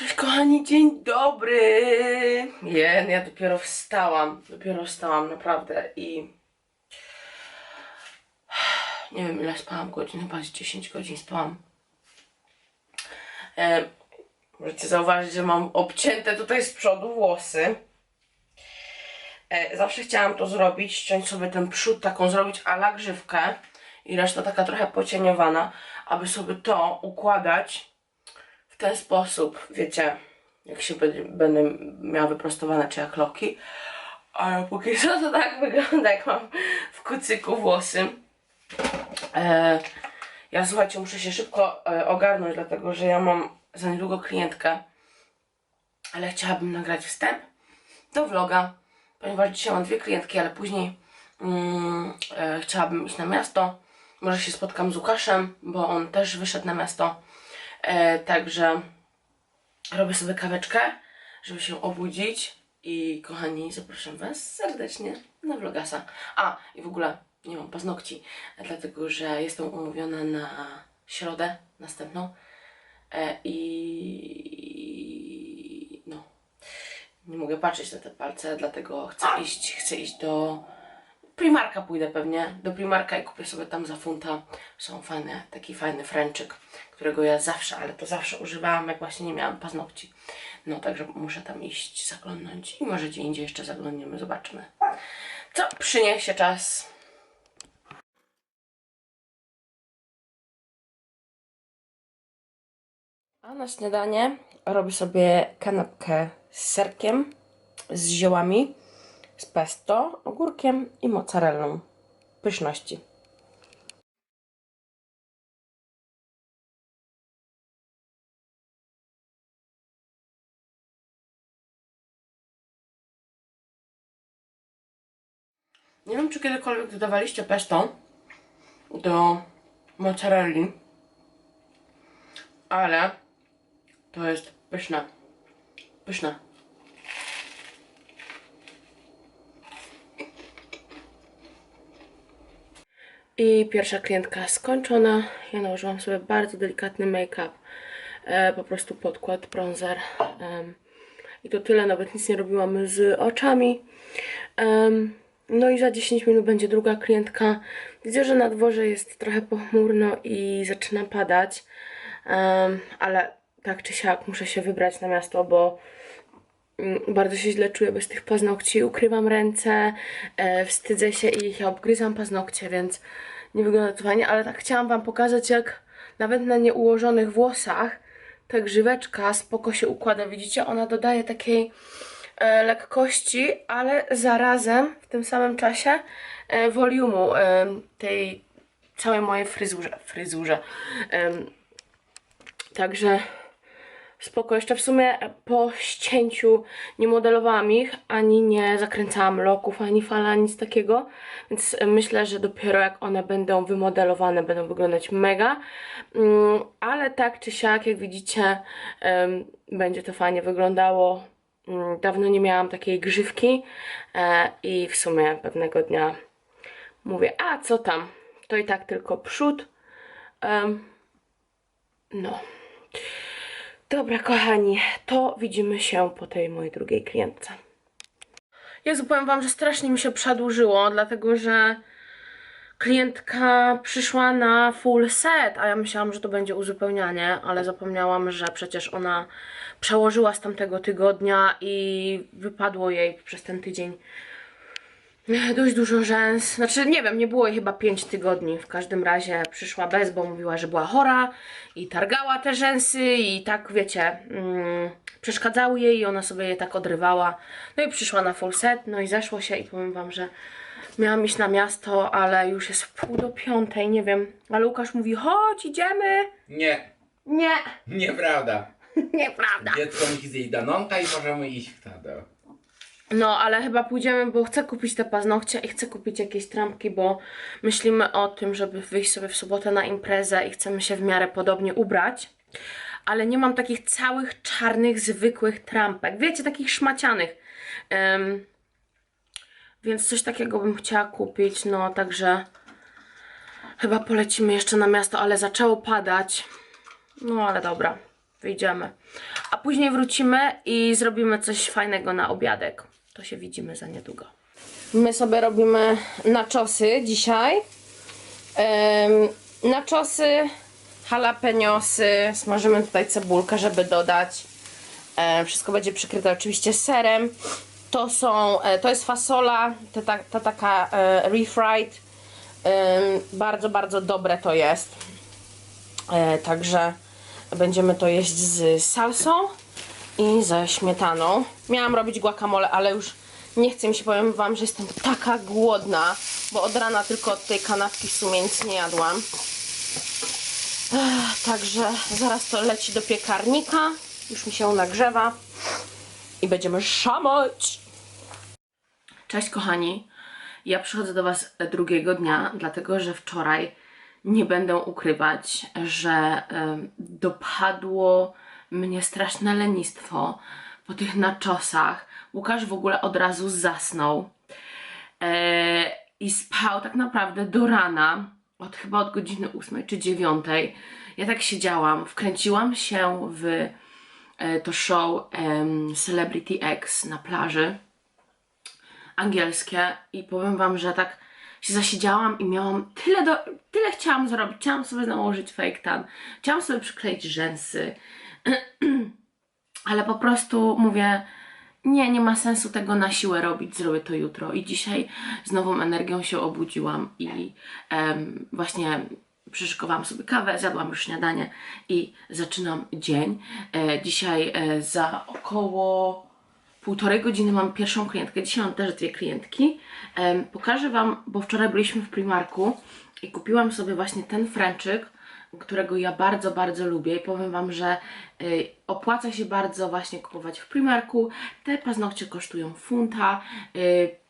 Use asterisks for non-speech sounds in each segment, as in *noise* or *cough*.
Cześć kochani, dzień dobry! Je, ja dopiero wstałam, dopiero wstałam naprawdę i nie wiem ile spałam godzin, chyba z 10 godzin spałam. E, możecie zauważyć, że mam obcięte tutaj z przodu włosy. E, zawsze chciałam to zrobić, ściąć sobie ten przód taką, zrobić ala grzywkę i reszta taka trochę pocieniowana, aby sobie to układać ten sposób, wiecie, jak się będzie, będę miała wyprostowane, czy jak loki. Ale póki co to tak wygląda, jak mam w kucyku włosy. E, ja słuchajcie, muszę się szybko e, ogarnąć, dlatego że ja mam za niedługo klientkę, ale chciałabym nagrać wstęp do vloga, ponieważ dzisiaj mam dwie klientki, ale później mm, e, chciałabym iść na miasto. Może się spotkam z Łukaszem, bo on też wyszedł na miasto. E, także robię sobie kaweczkę, żeby się obudzić. I kochani, zapraszam Was serdecznie na vlogasa. A, i w ogóle nie mam paznokci, dlatego że jestem umówiona na środę następną. E, I no, nie mogę patrzeć na te palce, dlatego chcę iść, chcę iść do Primarka pójdę pewnie, do Primarka i kupię sobie tam za funta. Są fajne, taki fajny fręczyk, którego ja zawsze, ale to zawsze używałam, jak właśnie nie miałam paznokci. No także muszę tam iść, zaglądnąć i może gdzie indziej jeszcze zaglądniemy, zobaczmy. Co przyniesie czas. A na śniadanie robię sobie kanapkę z serkiem, z ziołami, z pesto, ogórkiem i mozzarellą. Pyszności. Nie wiem, czy kiedykolwiek dodawaliście pesto do mozzarelli, ale to jest pyszne. Pyszne. I pierwsza klientka skończona. Ja nałożyłam sobie bardzo delikatny make-up. E, po prostu podkład, bronzer. Em, I to tyle, nawet nic nie robiłam z oczami. Em, no i za 10 minut będzie druga klientka. Widzę, że na dworze jest trochę pochmurno i zaczyna padać. Em, ale tak czy siak muszę się wybrać na miasto, bo Mm, bardzo się źle czuję bez tych paznokci, ukrywam ręce, e, wstydzę się ich, ja obgryzam paznokcie, więc nie wygląda to fajnie, ale tak chciałam Wam pokazać, jak nawet na nieułożonych włosach ta grzyweczka spoko się układa, widzicie, ona dodaje takiej lekkości, ale zarazem w tym samym czasie e, woliumu e, tej całej mojej fryzurze, fryzurze. Także spoko. Jeszcze w sumie po ścięciu nie modelowałam ich, ani nie zakręcałam loków, ani fala, nic takiego. Więc myślę, że dopiero jak one będą wymodelowane, będą wyglądać mega. Mm, Ale tak czy siak, jak widzicie, będzie to fajnie wyglądało. Mm, Dawno nie miałam takiej grzywki e, i w sumie pewnego dnia mówię, a co tam, to i tak tylko przód. No. Dobra, kochani, to widzimy się po tej mojej drugiej klientce. Jezu, powiem Wam, że strasznie mi się przedłużyło, dlatego że klientka przyszła na full set, a ja myślałam, że to będzie uzupełnianie, ale zapomniałam, że przecież ona przełożyła z tamtego tygodnia i wypadło jej przez ten tydzień dość dużo rzęs. Znaczy, nie wiem, nie było jej chyba 5 tygodni. W każdym razie przyszła bez, bo mówiła, że była chora i targała te rzęsy i tak, wiecie, mm, przeszkadzały jej i ona sobie je tak odrywała. No i przyszła na full set, no i zeszło się i powiem wam, że miałam iść na miasto, ale już jest pół do piątej, nie wiem. Ale Łukasz mówi, chodź, idziemy. Nie, Nie, nieprawda. *laughs* nieprawda. Dziecko musi zjeść danonka i możemy iść w tado. No, ale chyba pójdziemy, bo chcę kupić te paznokcie i chcę kupić jakieś trampki, bo myślimy o tym, żeby wyjść sobie w sobotę na imprezę i chcemy się w miarę podobnie ubrać. Ale nie mam takich całych czarnych, zwykłych trampek. Wiecie, takich szmacianych. Em, więc coś takiego bym chciała kupić. No, także chyba polecimy jeszcze na miasto, ale zaczęło padać. No, ale dobra. wyjdziemy. A później wrócimy i zrobimy coś fajnego na obiadek. To się widzimy za niedługo. My sobie robimy naczosy dzisiaj. Um, naczosy, jalapeniosy, smażymy tutaj cebulkę, żeby dodać. E, wszystko będzie przykryte oczywiście serem. To są, e, to jest fasola, ta, ta, ta taka e, refried. Bardzo, bardzo dobre to jest. E, także będziemy to jeść z salsą i ze śmietaną. Miałam robić guacamole, ale już nie chcę mi się, powiem wam, że jestem taka głodna, bo od rana tylko od tej kanapki w sumie nic nie jadłam. Ech, Także zaraz to leci do piekarnika. Już mi się nagrzewa. I będziemy szamać. Cześć kochani. Ja przychodzę do Was drugiego dnia, dlatego że wczoraj nie będę ukrywać, że dopadło mnie straszne lenistwo po tych naczosach. Łukasz w ogóle od razu zasnął e, i spał tak naprawdę do rana, od chyba od godziny 8 czy 9. Ja tak siedziałam, wkręciłam się w e, to show Celebrity X na plaży angielskie i powiem wam, że tak się zasiedziałam i miałam tyle do, tyle chciałam zrobić. Chciałam sobie nałożyć fake tan, chciałam sobie przykleić rzęsy, *clears throat* ale po prostu mówię, nie, nie ma sensu tego na siłę robić, zrobię to jutro. I dzisiaj z nową energią się obudziłam i em, właśnie przyszykowałam sobie kawę, zjadłam już śniadanie i zaczynam dzień. E, dzisiaj e, za około półtorej godziny mam pierwszą klientkę. Dzisiaj mam też dwie klientki. Pokażę Wam, bo wczoraj byliśmy w Primarku i kupiłam sobie właśnie ten Frenczyk, którego ja bardzo, bardzo lubię i powiem Wam, że y, opłaca się bardzo właśnie kupować w Primarku. Te paznokcie kosztują funta. Y,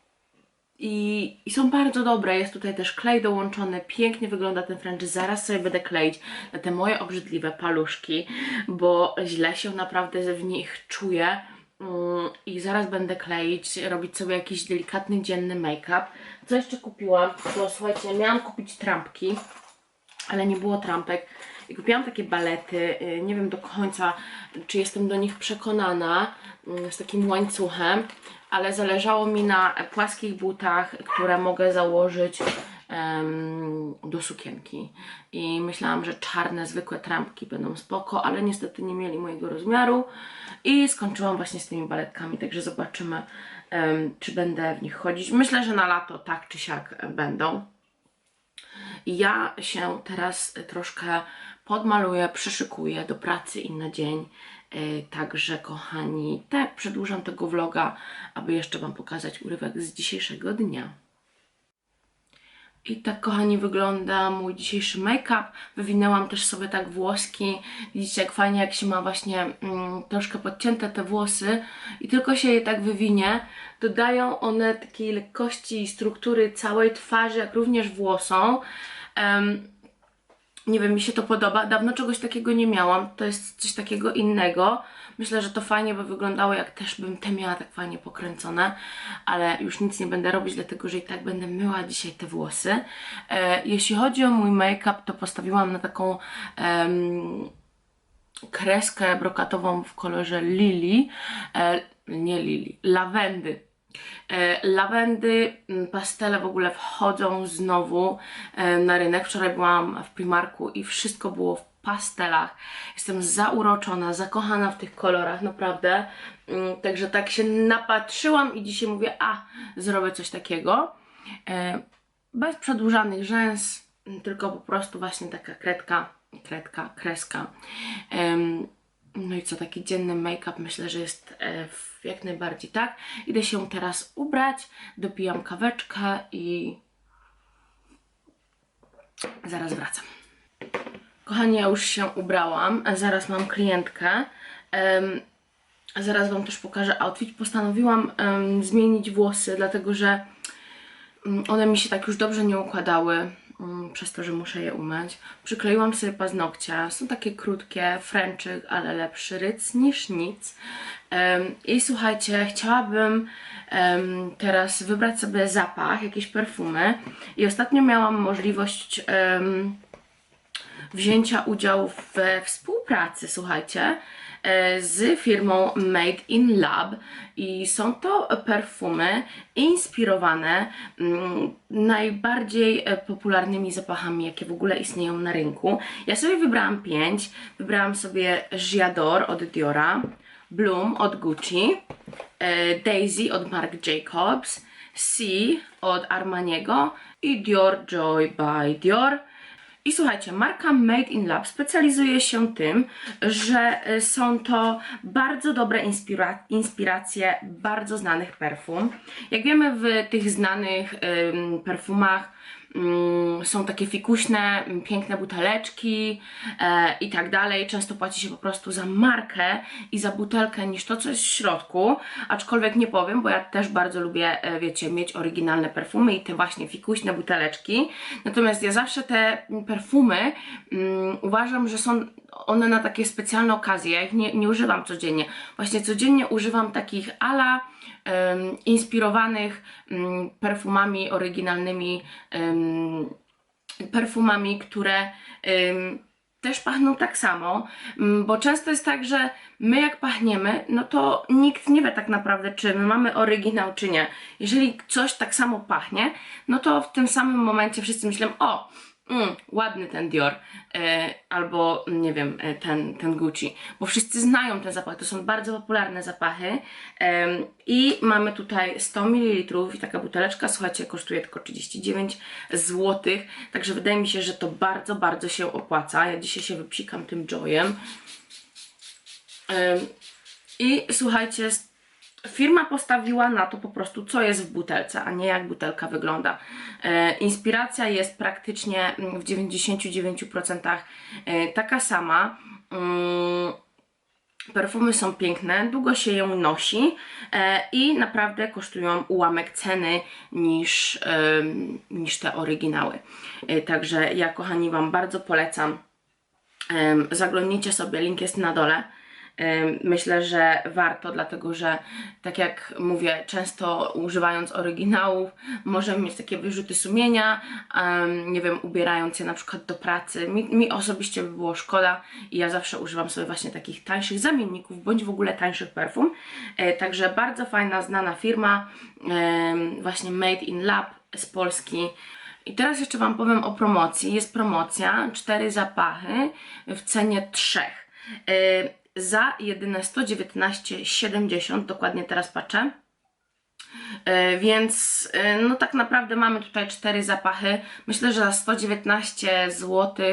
i, I są bardzo dobre. Jest tutaj też klej dołączony. Pięknie wygląda ten French. Zaraz sobie będę kleić na te moje obrzydliwe paluszki, bo źle się naprawdę w nich czuję. Mm, I zaraz będę kleić, robić sobie jakiś delikatny dzienny make-up. Co jeszcze kupiłam? No słuchajcie, miałam kupić trampki, ale nie było trampek. I kupiłam takie balety. y, Nie wiem do końca, czy jestem do nich przekonana, mm, z takim łańcuchem, ale zależało mi na płaskich butach, które mogę założyć do sukienki. I myślałam, że czarne, zwykłe trampki będą spoko, ale niestety nie mieli mojego rozmiaru. I skończyłam właśnie z tymi baletkami, także zobaczymy, czy będę w nich chodzić. Myślę, że na lato tak czy siak e, będą. Ja się teraz troszkę podmaluję, przyszykuję do pracy i na dzień. Yy, Także kochani, tak przedłużam tego vloga, aby jeszcze Wam pokazać urywek z dzisiejszego dnia. I tak, kochani, wygląda mój dzisiejszy make-up. Wywinęłam też sobie tak włoski. Widzicie, jak fajnie, jak się ma właśnie mm, troszkę podcięte te włosy i tylko się je tak wywinie, dodają one takiej lekkości i struktury całej twarzy, jak również włosom. Em, nie wiem, mi się to podoba. Dawno czegoś takiego nie miałam. To jest coś takiego innego. Myślę, że to fajnie by wyglądało, jak też bym te miała tak fajnie pokręcone, ale już nic nie będę robić, dlatego że i tak będę myła dzisiaj te włosy. E, jeśli chodzi o mój make-up, to postawiłam na taką em, kreskę brokatową w kolorze lili, e, nie lili, lawendy. E, Lawendy, m, pastele w ogóle wchodzą znowu e, na rynek. Wczoraj byłam w Primarku i wszystko było w pastelach. Jestem zauroczona, zakochana w tych kolorach, naprawdę. Mm, Także tak się napatrzyłam i dzisiaj mówię, a zrobię coś takiego. E, Bez przedłużanych rzęs, m, tylko po prostu właśnie taka kredka, kredka, kreska. No i co, taki dzienny make-up myślę, że jest e, jak najbardziej tak. Idę się teraz ubrać, dopijam kaweczkę i zaraz wracam. Kochani, ja już się ubrałam, zaraz mam klientkę. Zaraz Wam też pokażę outfit. Postanowiłam zmienić włosy, dlatego że mm, one mi się tak już dobrze nie układały przez to, że muszę je umyć. Przykleiłam sobie paznokcie. Są takie krótkie, fręczyk, ale lepszy ryc niż nic. I słuchajcie, chciałabym teraz wybrać sobie zapach, jakieś perfumy. I ostatnio miałam możliwość wzięcia udziału we współpracy, słuchajcie, z firmą Made in Lab i są to perfumy inspirowane mm, najbardziej e, popularnymi zapachami, jakie w ogóle istnieją na rynku. Ja sobie wybrałam pięć. Wybrałam sobie Giador od Diora, Bloom od Gucci, e, Daisy od Marc Jacobs, C od Armaniego i Dior Joy by Dior. I słuchajcie, marka Made in Lab specjalizuje się tym, że y, są to bardzo dobre inspira- inspiracje bardzo znanych perfum. Jak wiemy, w tych znanych perfumach są takie fikuśne, ym, piękne buteleczki e, i tak dalej. Często płaci się po prostu za markę i za butelkę niż to, co jest w środku. Aczkolwiek nie powiem, bo ja też bardzo lubię, e, wiecie, mieć oryginalne perfumy i te właśnie fikuśne buteleczki. Natomiast ja zawsze te perfumy mm, uważam, że są one na takie specjalne okazje. Ja ich nie, nie używam codziennie. Właśnie codziennie używam takich ala em, inspirowanych em, perfumami oryginalnymi, em, perfumami, które też pachną tak samo, bo często jest tak, że my jak pachniemy, no to nikt nie wie tak naprawdę, czy my mamy oryginał, czy nie. Jeżeli coś tak samo pachnie, no to w tym samym momencie wszyscy myślą, o, mm, ładny ten Dior, e, albo nie wiem, e, ten, ten Gucci, bo wszyscy znają ten zapach, to są bardzo popularne zapachy em, i mamy tutaj 100 ml i taka buteleczka, słuchajcie, kosztuje tylko 39 zł, także wydaje mi się, że to bardzo, bardzo się opłaca. Ja dzisiaj się wypsikam tym Joyem. Em, I słuchajcie, firma postawiła na to po prostu, co jest w butelce, a nie jak butelka wygląda. E, inspiracja jest praktycznie mm, w 99% e, taka sama. Mm, Perfumy są piękne, długo się ją nosi e, i naprawdę kosztują ułamek ceny niż, niż te oryginały. Także ja, kochani, Wam bardzo polecam. Zaglądnijcie sobie, link jest na dole. Myślę, że warto, dlatego że tak jak mówię, często używając oryginałów, możemy mieć takie wyrzuty sumienia, nie wiem, ubierając je na przykład do pracy. Mi, mi osobiście by było szkoda i ja zawsze używam sobie właśnie takich tańszych zamienników, bądź w ogóle tańszych perfum. E, także bardzo fajna, znana firma, właśnie Made in Lab z Polski. I teraz jeszcze Wam powiem o promocji. Jest promocja, cztery zapachy w cenie trzech. Za jedyne 119,70, dokładnie teraz patrzę. Yy, więc yy, no tak naprawdę mamy tutaj cztery zapachy. Myślę, że za 119 zł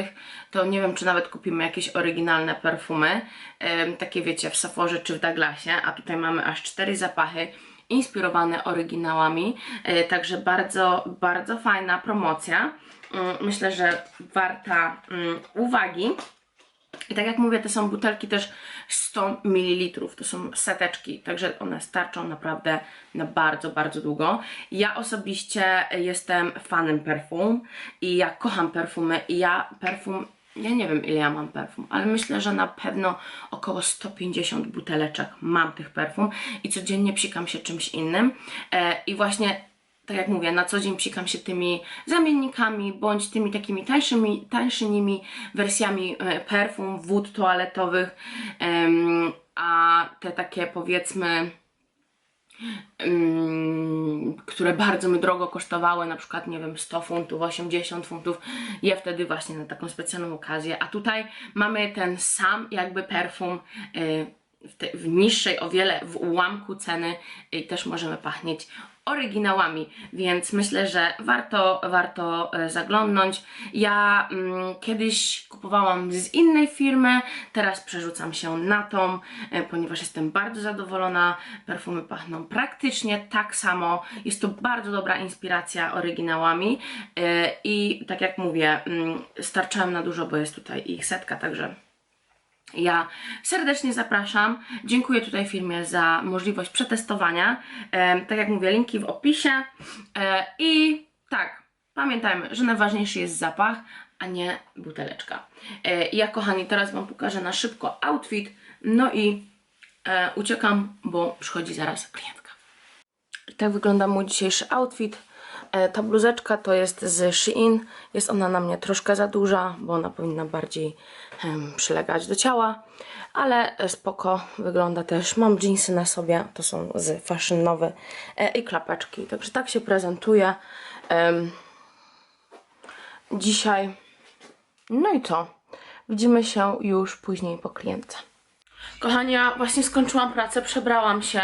to nie wiem, czy nawet kupimy jakieś oryginalne perfumy. Yy, takie wiecie, w Sephorze czy w Douglasie. A tutaj mamy aż cztery zapachy inspirowane oryginałami. Także bardzo, bardzo fajna promocja. Yy, myślę, że warta yy, uwagi. I tak jak mówię, to są butelki też 100 ml, to są seteczki, także one starczą naprawdę na bardzo, bardzo długo. Ja osobiście jestem fanem perfum i ja kocham perfumy i ja perfum, ja nie wiem ile ja mam perfum, ale myślę, że na pewno około 150 buteleczek mam tych perfum i codziennie psikam się czymś innym e, i właśnie tak jak mówię, na co dzień psikam się tymi zamiennikami, bądź tymi takimi tańszymi, tańszymi wersjami e, perfum, wód toaletowych, a te takie powiedzmy, które bardzo mi drogo kosztowały, na przykład, nie wiem, 100 funtów, 80 funtów, je wtedy właśnie na taką specjalną okazję. A tutaj mamy ten sam jakby perfum e, w, te, w niższej o wiele, w ułamku ceny i też możemy pachnieć oryginałami, więc myślę, że warto, warto e, zaglądnąć. Ja mm, kiedyś kupowałam z innej firmy, teraz przerzucam się na tą, e, ponieważ jestem bardzo zadowolona. Perfumy pachną praktycznie tak samo. Jest to bardzo dobra inspiracja oryginałami e, i tak jak mówię, mm, starczałem na dużo, bo jest tutaj ich setka, także ja serdecznie zapraszam. Dziękuję tutaj firmie za możliwość przetestowania. E, tak jak mówię, linki w opisie. E, I tak, pamiętajmy, że najważniejszy jest zapach, a nie buteleczka. E, ja, kochani, teraz Wam pokażę na szybko outfit. No i e, uciekam, bo przychodzi zaraz klientka. Tak wygląda mój dzisiejszy outfit. E, Ta bluzeczka to jest z Shein. Jest ona na mnie troszkę za duża, bo ona powinna bardziej em, przylegać do ciała. Ale e, spoko wygląda też. Mam jeansy na sobie, to są z Fashion Nowy e, i klapeczki. Także tak się prezentuje em, dzisiaj. No i co? Widzimy się już później po klientce. Kochani, właśnie skończyłam pracę, przebrałam się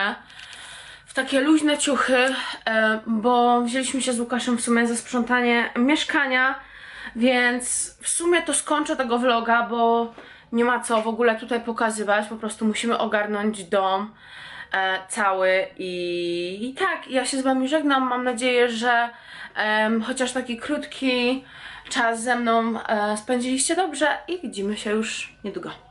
takie luźne ciuchy, e, bo wzięliśmy się z Łukaszem w sumie za sprzątanie mieszkania, więc w sumie to skończę tego vloga, bo nie ma co w ogóle tutaj pokazywać, po prostu musimy ogarnąć dom e, cały i, tak, ja się z Wami żegnam, mam nadzieję, że chociaż taki krótki czas ze mną e, spędziliście dobrze i widzimy się już niedługo.